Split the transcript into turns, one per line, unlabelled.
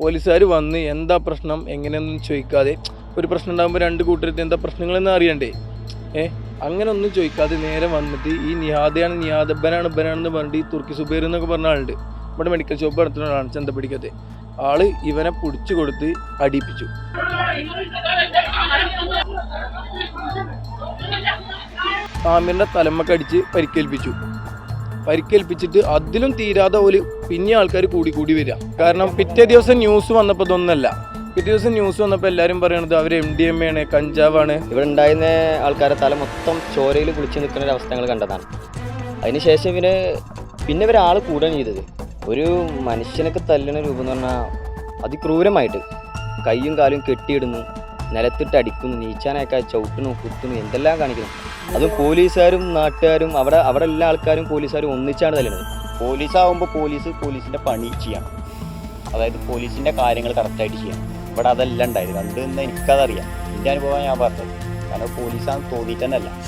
പോലീസുകാർ വന്ന് എന്താ പ്രശ്നം എങ്ങനെയൊന്നും ചോദിക്കാതെ ഒരു പ്രശ്നം ഉണ്ടാകുമ്പോൾ രണ്ട് കൂട്ടരത്തിൽ എന്താ പ്രശ്നങ്ങളെന്ന് അറിയണ്ടേ? ഏ? അങ്ങനെ ഒന്നും ചോദിക്കാതെ നേരെ വന്നിട്ട് ഈ നിഹാദയാണ് നിഹാദ ബനാണ് ബനാണെന്ന് പറഞ്ഞിട്ട് ഈ തുർക്കി സുബേർ എന്നൊക്കെ പറഞ്ഞ ആളുണ്ട്. നമ്മുടെ മെഡിക്കൽ ഷോപ്പ് നടത്തുന്ന ആളാണ് ചന്തപ്പടിക്കത്തെ ആൾ ഇവനെ പൊടിച്ചു കൊടുത്ത് അടിപ്പിച്ചു. ആമിറിന്റെ തലമ്മക്കടിച്ച് പരിക്കേൽപ്പിച്ചു. പരിക്കേൽപ്പിച്ചിട്ട് അതിലും തീരാതെ ഒരു പിന്നെ ആൾക്കാർ കൂടി കൂടി വരിക. കാരണം പിറ്റേ ദിവസം ന്യൂസ് വന്നപ്പോൾ ഇതൊന്നല്ല. പിറ്റേ ദിവസം ന്യൂസ് വന്നപ്പോൾ എല്ലാവരും പറയണത് അവർ എം ഡി എം ആണ് കഞ്ചാവാണ്.
ഇവിടെ ഉണ്ടായിരുന്ന ആൾക്കാരെ തല മൊത്തം ചോരയിൽ കുളിച്ച് നിൽക്കുന്ന ഒരു അവസ്ഥ കണ്ടതാണ്. അതിനുശേഷം ഇവർ പിന്നെ ഇവരാൾ കൂടുകയാണ് ചെയ്തത്. ഒരു മനുഷ്യനൊക്കെ തല്ലുന്ന രൂപം എന്ന് പറഞ്ഞാൽ അതിക്രൂരമായിട്ട് കൈയും കാലും കെട്ടിയിടുന്നു. നിലത്തിട്ട് അടിക്കുന്നു നീച്ചാനൊക്കെ ചവിട്ടണു കുത്തുന്നു എന്തെല്ലാം കാണിക്കുന്നു. അതും പോലീസുകാരും നാട്ടുകാരും അവിടെ അവിടെ എല്ലാ ആൾക്കാരും പോലീസുകാരും ഒന്നിച്ചാണ് തല്ലുന്നത്.
പോലീസാവുമ്പോൾ പോലീസ് പോലീസിന്റെ പണി ചെയ്യണം. അതായത് പോലീസിന്റെ കാര്യങ്ങൾ കറക്റ്റായിട്ട് ചെയ്യണം. ഇവിടെ അതെല്ലാം ഉണ്ടായത് കണ്ടു നിന്ന് എനിക്കതറിയാം. എന്റെ അനുഭവം ഞാൻ പറഞ്ഞത്. കാരണം പോലീസാണെന്ന് തോന്നിയിട്ടെന്നല്ല.